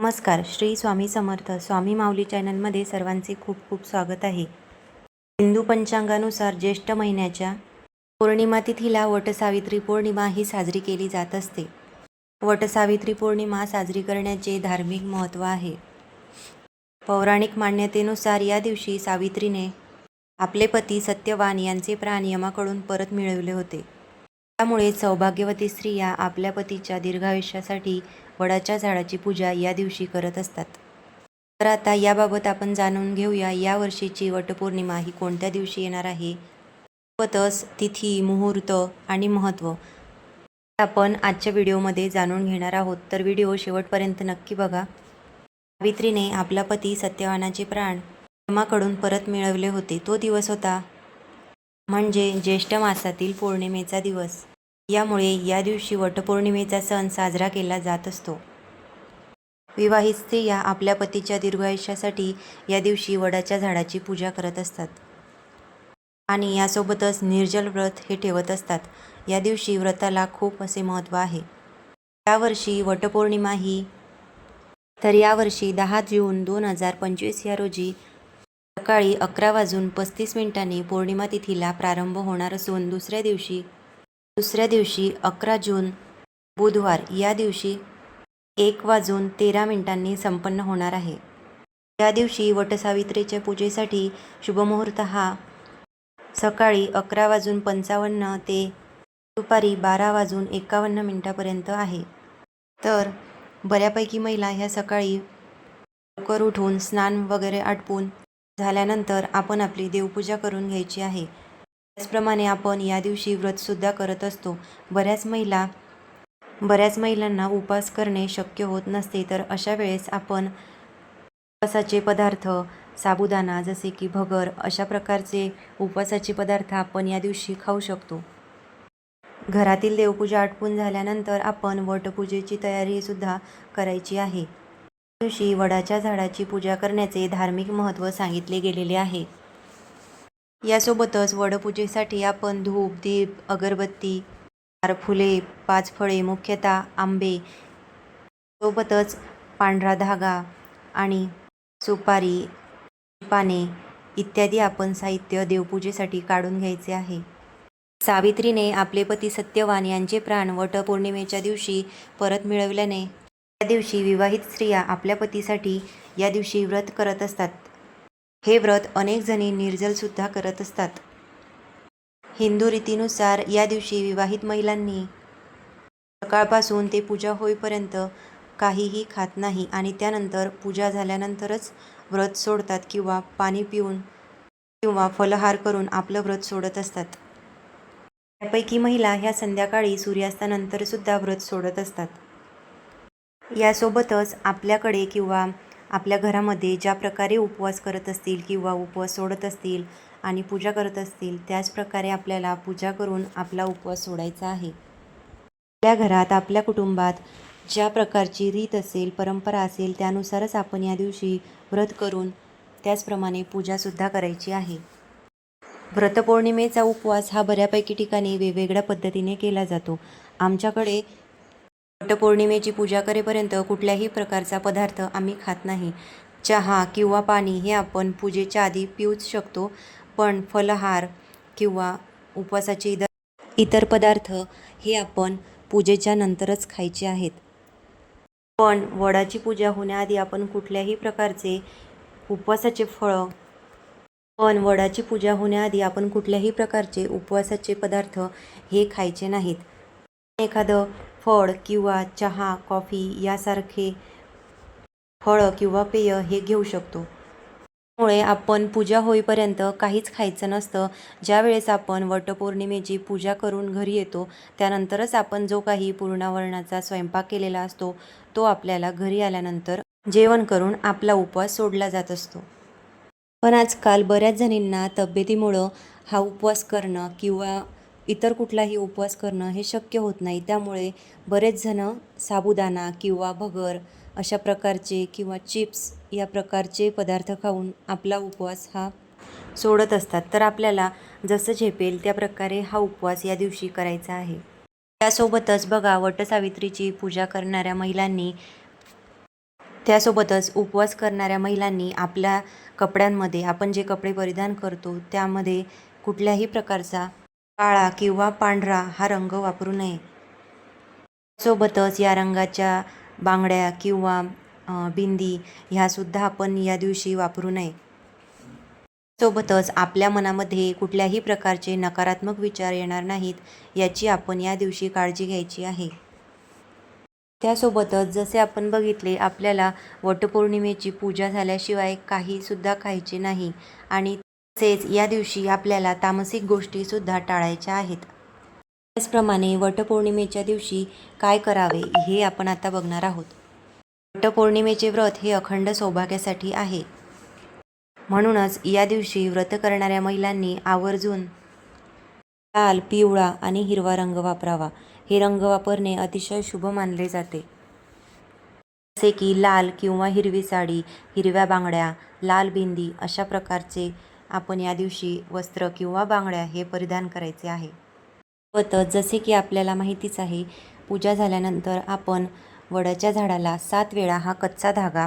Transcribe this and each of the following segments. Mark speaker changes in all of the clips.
Speaker 1: नमस्कार श्री स्वामी समर्थ स्वामी माऊली चॅनलमध्ये सर्वांचे खूप खूप स्वागत आहे. हिंदू पंचांगानुसार ज्येष्ठ महिन्याच्या पौर्णिमा तिथीला वटसावित्री पौर्णिमा ही साजरी केली जात असते. वटसावित्री पौर्णिमा साजरी करण्याचे धार्मिक महत्त्व आहे. पौराणिक मान्यतेनुसार या दिवशी सावित्रीने आपले पती सत्यवान यांचे प्राण यमाकडून परत मिळवले होते. त्यामुळे सौभाग्यवती स्त्रिया आपल्या पतीच्या दीर्घायुष्यासाठी वडाच्या झाडाची पूजा या दिवशी करत असतात. तर आता याबाबत आपण जाणून घेऊया या वर्षीची वटपौर्णिमा ही कोणत्या दिवशी येणार आहे? सोबतच तिथी मुहूर्त आणि महत्त्व आपण आजच्या व्हिडिओमध्ये जाणून घेणार आहोत. तर व्हिडिओ शेवटपर्यंत नक्की बघा. सावित्रीने आपला पती सत्यवानाचे प्राण यमाकडून परत मिळवले होते. तो दिवस होता म्हणजे ज्येष्ठ मासातील पौर्णिमेचा दिवस. यामुळे या दिवशी वटपौर्णिमेचा सण साजरा केला जात असतो. विवाहित स्त्रिया आपल्या पतीच्या दीर्घायुष्यासाठी या दिवशी वडाच्या झाडाची पूजा करत असतात. आणि यासोबतच निर्जल व्रत हे ठेवत असतात. या दिवशी व्रताला खूप असे महत्त्व आहे. यावर्षी वटपौर्णिमा ही तर यावर्षी दहा जून दोन हजार पंचवीस या रोजी सकाळी अकरा वाजून पस्तीस मिनिटांनी पौर्णिमा तिथीला प्रारंभ होणार असून दुसऱ्या दिवशी दुसऱ्या दिवशी अकरा जून बुधवार या दिवशी एक वाजून तेरा मिनिटांनी संपन्न होणार आहे. या दिवशी वटसावित्रीच्या पूजेसाठी शुभमुहूर्त हा. सकाळी अकरा वाजून पंचावन्न ते दुपारी बारा वाजून एकावन्न मिनटापर्यंत आहे. तर बऱ्यापैकी महिला ह्या सकाळी लवकर उठून स्नान वगैरे आटपून झाल्यानंतर आपण आपली देवपूजा करून घ्यायची आहे. त्याचप्रमाणे आपण या दिवशी व्रतसुद्धा करत असतो. बऱ्याच महिला बऱ्याच महिलांना उपास करणे शक्य होत नसते तर अशा वेळेस आपण उपवासाचे पदार्थ साबुदाणा जसे की भगर अशा प्रकारचे उपवासाचे पदार्थ आपण या दिवशी खाऊ शकतो. घरातील देवपूजा आटपून झाल्यानंतर आपण वटपूजेची तयारीसुद्धा करायची आहे. दिवशी वडाच्या झाडाची पूजा करण्याचे धार्मिक महत्त्व सांगितले गेलेले आहे. यासोबतच वडपूजेसाठी आपण धूप दीप अगरबत्ती चार फुले पाच फळे मुख्यतः आंबे सोबतच पांढरा धागा आणि सुपारी पाने इत्यादी आपण साहित्य देवपूजेसाठी काढून घ्यायचे आहे. सावित्रीने आपले पती सत्यवान यांचे प्राण वटपौर्णिमेच्या दिवशी परत मिळवल्याने या दिवशी विवाहित स्त्रिया आपल्या पतीसाठी या दिवशी व्रत करत असतात. हे व्रत अनेक जणी निर्जलसुद्धा करत असतात. हिंदू रीतीनुसार या दिवशी विवाहित महिलांनी सकाळपासून ते पूजा होईपर्यंत काहीही खात नाही आणि त्यानंतर पूजा झाल्यानंतरच व्रत सोडतात किंवा पाणी पिऊन किंवा फलहार करून आपलं व्रत सोडत असतात. त्यापैकी महिला ह्या संध्याकाळी सूर्यास्तानंतरसुद्धा व्रत सोडत असतात. यासोबतच आपल्याकडे किंवा आपल्या घरामध्ये ज्या प्रकारे उपवास करत असतील किंवा उपवास सोडत असतील आणि पूजा करत असतील त्याच प्रकारे आपल्याला पूजा करून आपला उपवास सोडायचा आहे. आपल्या घरात आपल्या कुटुंबात ज्या प्रकारची रीत असेल परंपरा असेल त्यानुसारच आपण या दिवशी व्रत करून त्याचप्रमाणे पूजासुद्धा करायची आहे. व्रतपौर्णिमेचा उपवास हा बऱ्यापैकी ठिकाणी वेगवेगळ्या पद्धतीने केला जातो. आमच्याकडे वटपौर्णिमेची पूजा करेपर्यंत कुठल्याही प्रकारचा पदार्थ आम्ही खात नाही. चहा किंवा पाणी हे आपण पूजेच्या आधी पिऊच शकतो पण फलहार किंवा उपवासाचे इतर इतर पदार्थ हे आपण पूजेच्या नंतरच खायचे आहेत. पण वडाची पूजा होण्याआधी आपण कुठल्याही प्रकारचे उपवासाचे फळं पण वडाची पूजा होण्याआधी आपण कुठल्याही प्रकारचे उपवासाचे पदार्थ हे खायचे नाहीत. एखादं फळ किंवा चहा कॉफी यासारखे फळं किंवा पेय हे घेऊ शकतो. त्यामुळे आपण पूजा होईपर्यंत काहीच खायचं नसतं. ज्यावेळेस आपण वटपौर्णिमेची पूजा करून घरी येतो त्यानंतरच आपण जो काही पूर्णावरणाचा स्वयंपाक केलेला असतो तो आपल्याला घरी आल्यानंतर जेवण करून आपला उपवास सोडला जात असतो. पण आजकाल बऱ्याच जणींना तब्येतीमुळं हा उपवास करणं किंवा इतर कुठलाही उपवास करणं हे शक्य होत नाही. त्यामुळे बरेच जणं साबुदाणा किंवा भगर अशा प्रकारचे किंवा चिप्स या प्रकारचे पदार्थ खाऊन आपला उपवास हा सोडत असतात. तर आपल्याला जसं झेपेल त्या प्रकारे हा उपवास या दिवशी करायचा आहे. त्यासोबतच बघा वटसावित्रीची पूजा करणाऱ्या महिलांनी त्यासोबतच उपवास करणाऱ्या महिलांनी आपल्या कपड्यांमध्ये आपण जे कपडे परिधान करतो त्यामध्ये कुठल्याही प्रकारचा काळा किंवा पांढरा हा रंग वापरू नये. सोबतच या रंगाच्या बांगड्या किंवा बिंदी ह्यासुद्धा आपण या दिवशी वापरू नये. सोबतच आपल्या मनामध्ये कुठल्याही प्रकारचे नकारात्मक विचार येणार नाहीत याची आपण या दिवशी काळजी घ्यायची आहे. त्यासोबतच जसे आपण बघितले आपल्याला वटपौर्णिमेची पूजा झाल्याशिवाय काहीसुद्धा खायचे नाही आणि तसेच या दिवशी आपल्याला तामसिक गोष्टीसुद्धा टाळायच्या आहेत. त्याचप्रमाणे वटपौर्णिमेच्या दिवशी काय करावे हे आपण आता बघणार आहोत. वटपौर्णिमेचे व्रत हे अखंड सौभाग्यासाठी आहे. म्हणूनच या दिवशी व्रत करणाऱ्या महिलांनी आवर्जून लाल पिवळा आणि हिरवा रंग वापरावा. हे रंग वापरणे अतिशय शुभ मानले जाते. जसे की लाल किंवा हिरवी साडी हिरव्या बांगड्या लाल बिंदी अशा प्रकारचे आपण या दिवशी वस्त्र किंवा बांगड्या हे परिधान करायचे आहे. सोबतच जसे की आपल्याला माहितीच आहे पूजा झाल्यानंतर आपण वडाच्या झाडाला सात वेळा हा कच्चा धागा.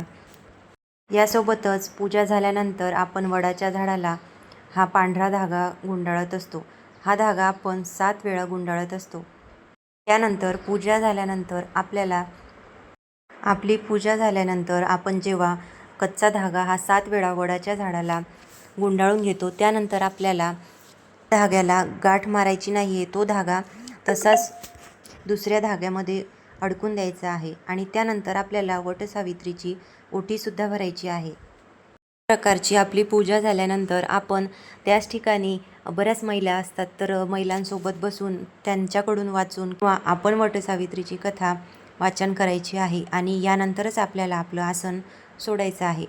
Speaker 1: यासोबतच पूजा झाल्यानंतर आपण वडाच्या झाडाला हा पांढरा धागा गुंडाळत असतो. हा धागा आपण सात वेळा गुंडाळत असतो. त्यानंतर पूजा झाल्यानंतर आपल्याला आपली पूजा झाल्यानंतर आपण जेव्हा कच्चा धागा हा सात वेळा वडाच्या झाडाला गुंडाळून घेतो. त्यानंतर आपल्याला धाग्याला गाठ मारायची नाही आहे तो धागा तसाच दुसऱ्या धाग्यामध्ये अडकून द्यायचा आहे आणि त्यानंतर आपल्याला वटसावित्रीची ओटीसुद्धा भरायची आहे. प्रकारची आपली पूजा झाल्यानंतर आपण त्याच ठिकाणी बऱ्याच महिला असतात तर महिलांसोबत बसून त्यांच्याकडून वाचून किंवा आपण वटसावित्रीची कथा वाचन करायची आहे आणि यानंतरच आपल्याला आपलं आसन सोडायचं आहे.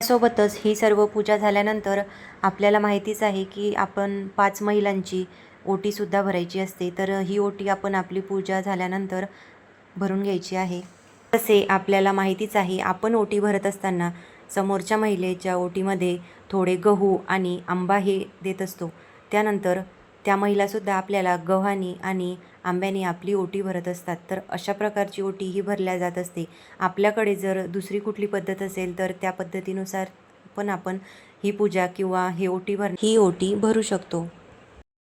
Speaker 1: त्यासोबतच ही सर्व पूजा झाल्यानंतर आपल्याला माहितीच आहे की आपण पाच महिलांची ओटीसुद्धा भरायची असते. तर ही ओटी आपण आपली पूजा झाल्यानंतर भरून घ्यायची आहे. तसे आपल्याला माहितीच आहे आपण ओटी भरत असताना समोरच्या महिलेच्या ओटीमध्ये थोडे गहू आणि आंबा हे देत असतो. त्यानंतर त्या महिलासुद्धा आपल्याला गव्हाणी आणि आंब्याने आपली ओटी भरत असतात. तर अशा प्रकारची ओटी ही भरल्या जात असते. आपल्याकडे जर दुसरी कुठली पद्धत असेल तर त्या पद्धतीनुसार पण आपण ही पूजा किंवा हे ओटी भर ही ओटी भरू शकतो.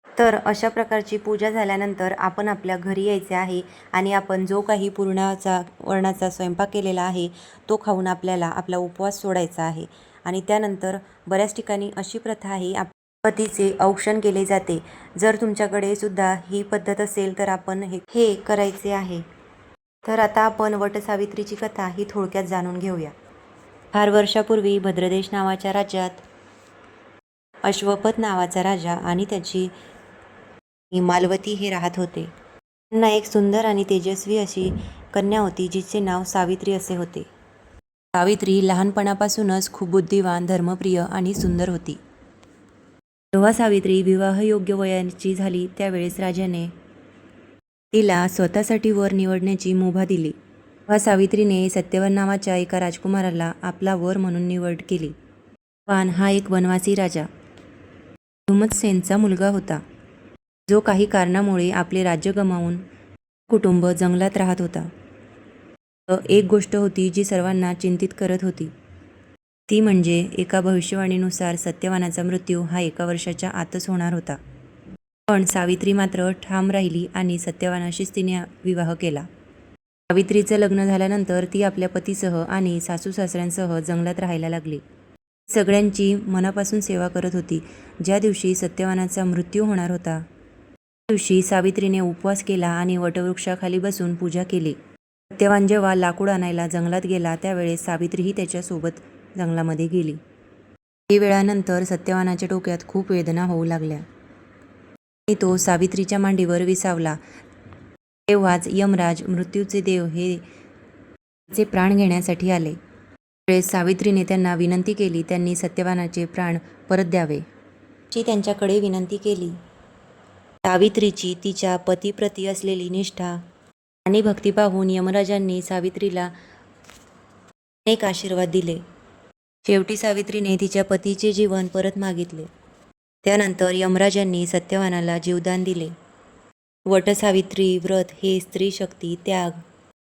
Speaker 1: तर अशा प्रकारची पूजा झाल्यानंतर आपण आपल्या घरी यायचे आहे आणि आपण जो काही पूर्णाचा वर्णाचा स्वयंपाक केलेला आहे तो खाऊन आपल्याला आपला उपवास सोडायचा आहे. आणि त्यानंतर बऱ्याच ठिकाणी अशी प्रथा आहे आप पतीचे औक्षण केले जाते. जर तुमच्याकडे सुद्धा ही पद्धत असेल तर आपण हे हे करायचे आहे. तर आता आपण वटसावित्रीची कथा ही थोडक्यात जाणून घेऊया. फार वर्षापूर्वी भद्रदेश नावाच्या राज्यात अश्वपत नावाचा राजा आणि त्याची मालवती हे राहत होते. त्यांना एक सुंदर आणि तेजस्वी अशी कन्या होती जिचे नाव सावित्री असे होते. सावित्री लहानपणापासूनच खूप बुद्धिवान धर्मप्रिय आणि सुंदर होती. जेव्हा सावित्री विवाहयोग्य वयाची झाली त्यावेळेस राजाने तिला स्वतःसाठी वर निवडण्याची मुभा दिली. व सावित्रीने सत्यवान नावाच्या एका राजकुमाराला आपला वर म्हणून निवड केली. वान हा एक वनवासी राजा हुमतसेनचा मुलगा होता. जो काही कारणामुळे आपले राज्य गमावून कुटुंब जंगलात राहत होता. एक गोष्ट होती जी सर्वांना चिंतित करत होती. ती म्हणजे एका भविष्यवाणीनुसार सत्यवानाचा मृत्यू हा एका वर्षाच्या आतच होणार होता. पण सावित्री मात्र ठाम राहिली आणि सत्यवानाशीच तिने विवाह केला. सावित्रीचं लग्न झाल्यानंतर ती आपल्या पतीसह आणि सासू सासऱ्यांसह जंगलात राहायला लागली. सगळ्यांची मनापासून सेवा करत होती. ज्या दिवशी सत्यवानाचा मृत्यू होणार होता त्या दिवशी सावित्रीने उपवास केला आणि वटवृक्षाखाली बसून पूजा केली. सत्यवान जेव्हा लाकूड आणायला जंगलात गेला त्यावेळेस सावित्रीही त्याच्यासोबत जंगलामध्ये गेली. काही वेळानंतर सत्यवानाच्या डोक्यात खूप वेदना होऊ लागल्या. आणि तो सावित्रीच्या मांडीवर विसावला. तेव्हाच यमराज मृत्यूचे देव हे तिचे प्राण घेण्यासाठी आले. त्यावेळेस सावित्रीने त्यांना विनंती केली त्यांनी सत्यवानाचे प्राण परत द्यावे. ची त्यांच्याकडे विनंती केली. सावित्रीची तिच्या पतीप्रती असलेली निष्ठा आणि भक्ती पाहून यमराजांनी सावित्रीला अनेक आशीर्वाद दिले. शेवटी सावित्रीने तिच्या पतीचे जीवन परत मागितले. त्यानंतर यमराजांनी सत्यवानाला जीवदान दिले. वटसावित्री व्रत हे स्त्री शक्ती त्याग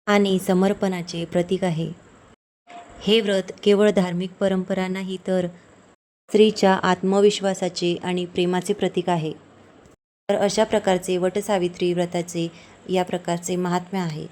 Speaker 1: आणि समर्पणाचे प्रतीक आहे. हे व्रत केवळ धार्मिक परंपरा नाही तर स्त्रीच्या आत्मविश्वासाचे आणि प्रेमाचे प्रतीक आहे. तर अशा प्रकारचे वटसावित्री व्रताचे या प्रकारचे महात्म्य आहे.